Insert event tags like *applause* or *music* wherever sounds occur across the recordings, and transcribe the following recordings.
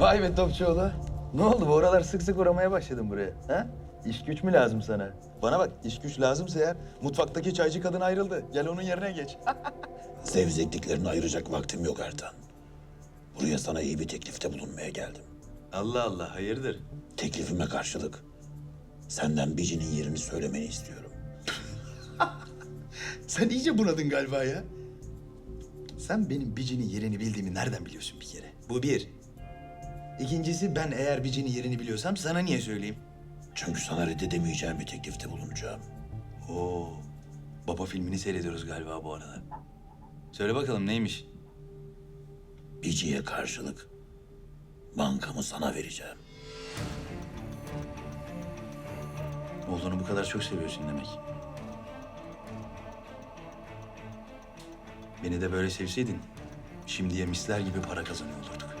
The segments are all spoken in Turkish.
Vay be Topçuoğlu. Ne oldu bu aralar sık sık uğramaya başladın buraya. Ha? İş güç mü lazım sana? Bana bak iş güç lazımsa eğer mutfaktaki çaycı kadın ayrıldı. Gel onun yerine geç. *laughs* Zevzekliklerini ayıracak vaktim yok Ertan. Buraya sana iyi bir teklifte bulunmaya geldim. Allah Allah hayırdır? Teklifime karşılık senden Bici'nin yerini söylemeni istiyorum. *laughs* Sen iyice bunadın galiba ya. Sen benim Bici'nin yerini bildiğimi nereden biliyorsun bir kere? Bu bir. İkincisi ben eğer Bici'nin yerini biliyorsam sana niye söyleyeyim? Çünkü sana reddedemeyeceğim bir teklifte bulunacağım. Oo, baba filmini seyrediyoruz galiba bu arada. Söyle bakalım neymiş? Bici'ye karşılık bankamı sana vereceğim. Oğlunu bu kadar çok seviyorsun demek. Beni de böyle sevseydin, şimdiye misler gibi para kazanıyor olurduk.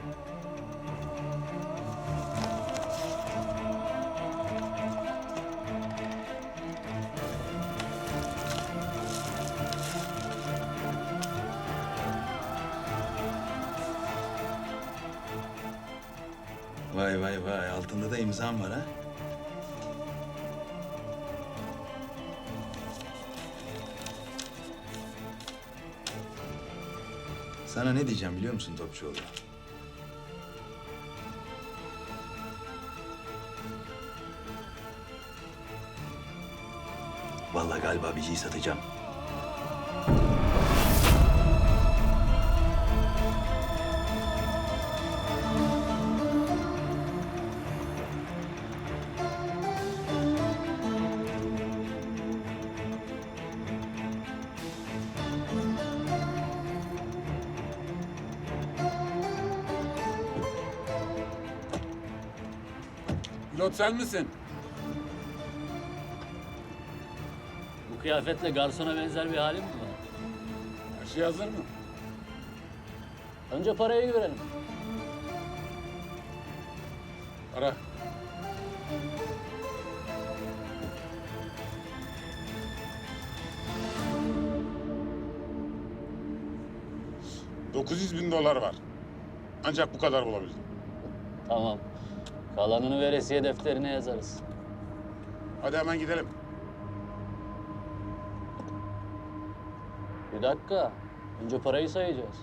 İmzam var ha. Sana ne diyeceğim biliyor musun Topçuoğlu? Vallahi galiba Bici'yi satacağım. Pilot sen misin? Bu kıyafetle garsona benzer bir halim mi var? Her şey hazır mı? Önce parayı görelim. Ara. ...900 bin dolar var. Ancak bu kadar bulabildim. Tamam. Kalanını veresiye defterine yazarız. Hadi hemen gidelim. Bir dakika. Önce parayı sayacağız.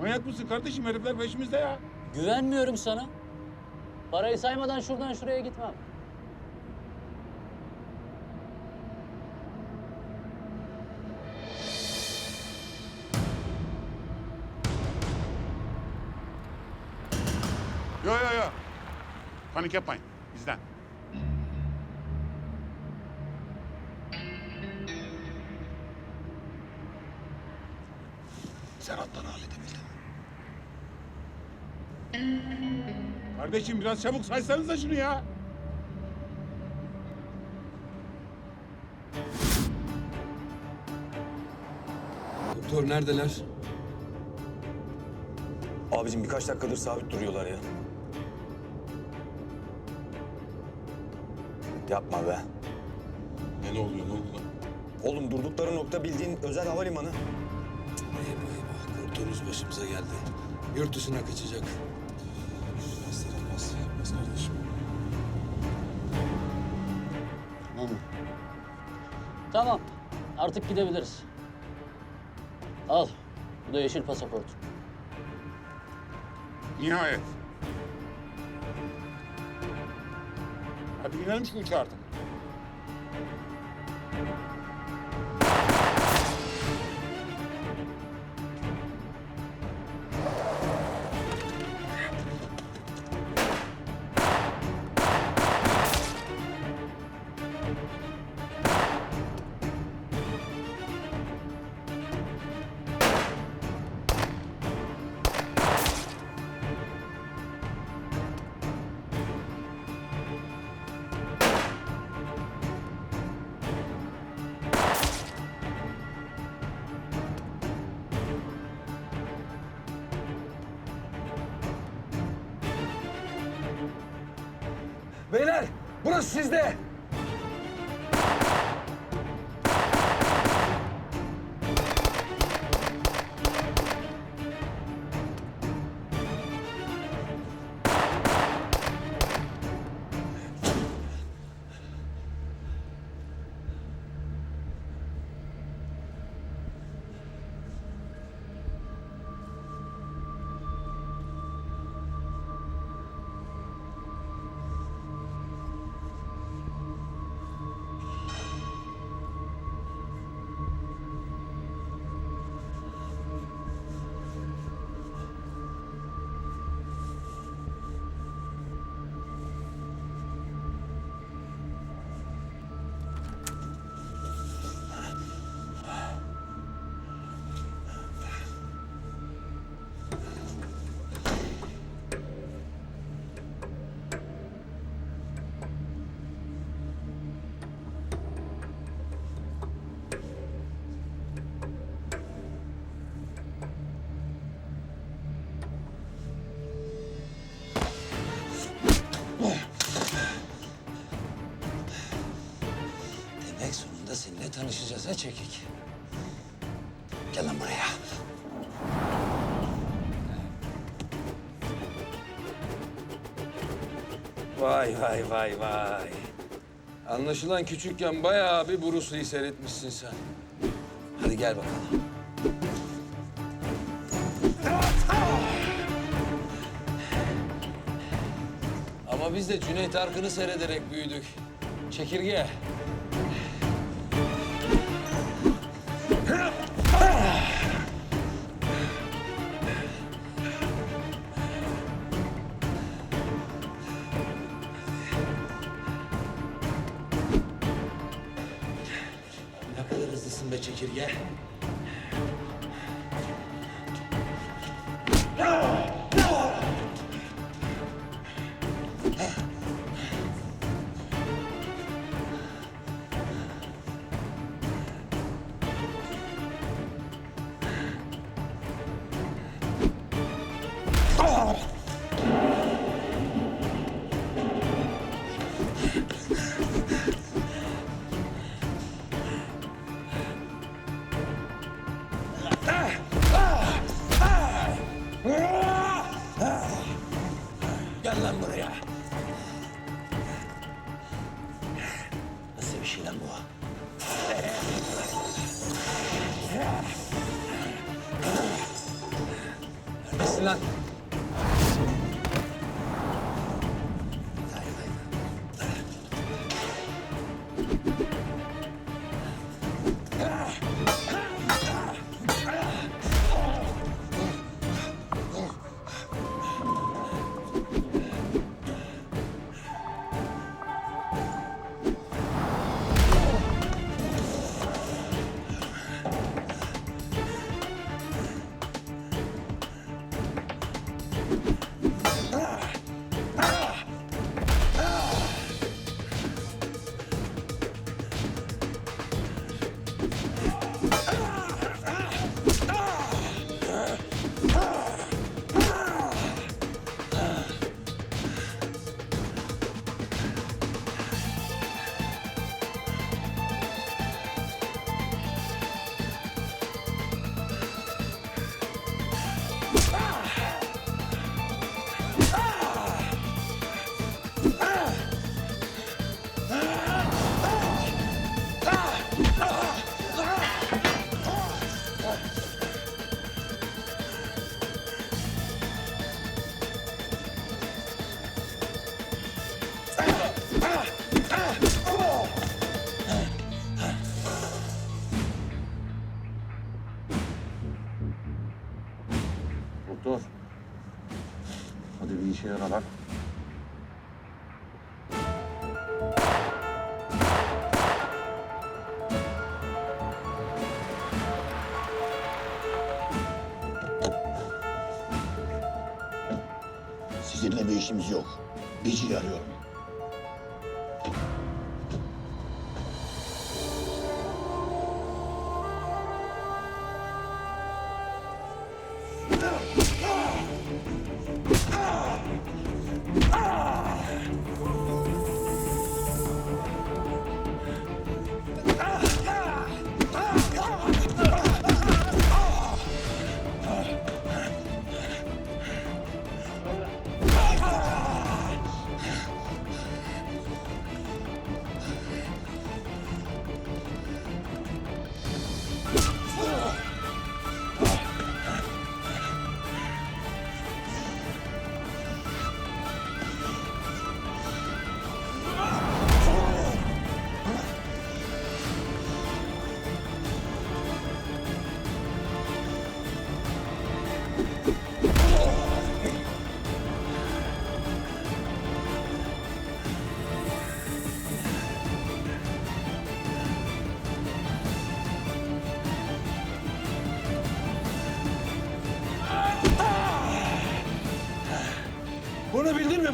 Manyak mısın kardeşim? Herifler peşimizde ya. Güvenmiyorum sana. Parayı saymadan şuradan şuraya gitmem. Panik yapmayın. Bizden. Serhat'tan halledebildim. Kardeşim biraz çabuk saysanıza şunu ya. Doktor neredeler? Abicim birkaç dakikadır sabit duruyorlar ya. Yapma be. Ne, ne oluyor ne oldu? Oğlum durdukları nokta bildiğin özel havalimanı. Eyvah eyvah korktuğumuz başımıza geldi. Yurt dışına kaçacak. Hasta yapmaz, yapmaz kardeşim. Tamam. Artık gidebiliriz. Al. Bu da yeşil pasaport. Nihayet. Hadi inelim şu uçağa artık. Beyler burası sizde. Tanışacağız ha çekik. Gel lan buraya. Vay vay vay vay. Anlaşılan küçükken bayağı bir Bruce Lee seyretmişsin sen. Hadi gel bakalım. Ama biz de Cüneyt Arkın'ı seyrederek büyüdük. Çekirge. Yeah. Gel lan buraya. Nasıl bir şey lan bu? Nesin lan? Doktor. Hadi bir işe yara bak. Sizinle bir işimiz yok. Bici arıyorum.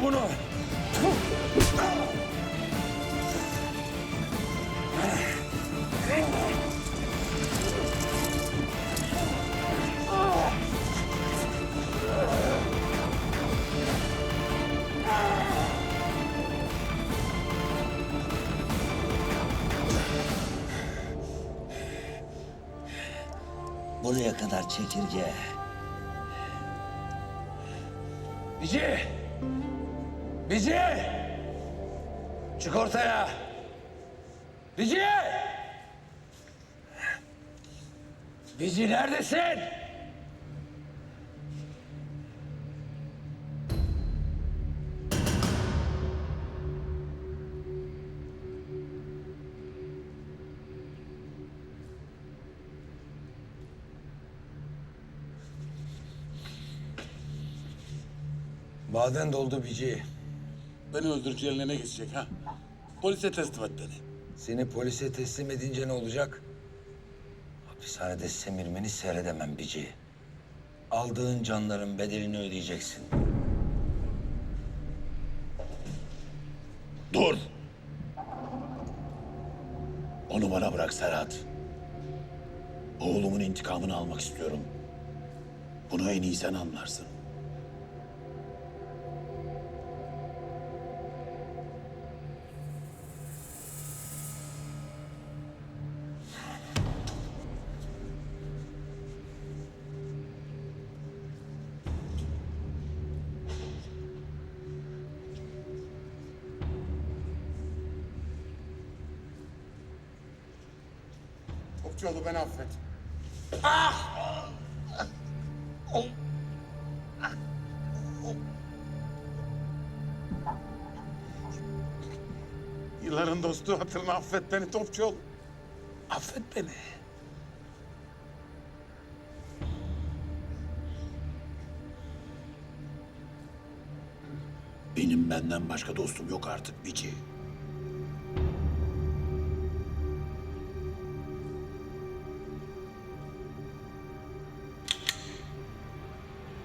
bunu. Buraya kadar çekirge. Bici! Çık ortaya! Bici! Bici neredesin? Maden doldu Bici. Beni öldürücü eline ne geçecek ha? Polise teslim et beni. Seni polise teslim edince ne olacak? Hapishanede semirmeni seyredemem Bici. Aldığın canların bedelini ödeyeceksin. Dur! Onu bana bırak Serhat. Oğlumun intikamını almak istiyorum. Bunu en iyi sen anlarsın. Yılların dostu hatırına affet beni Topçuoğlu. Affet beni. Benim benden başka dostum yok artık Bici.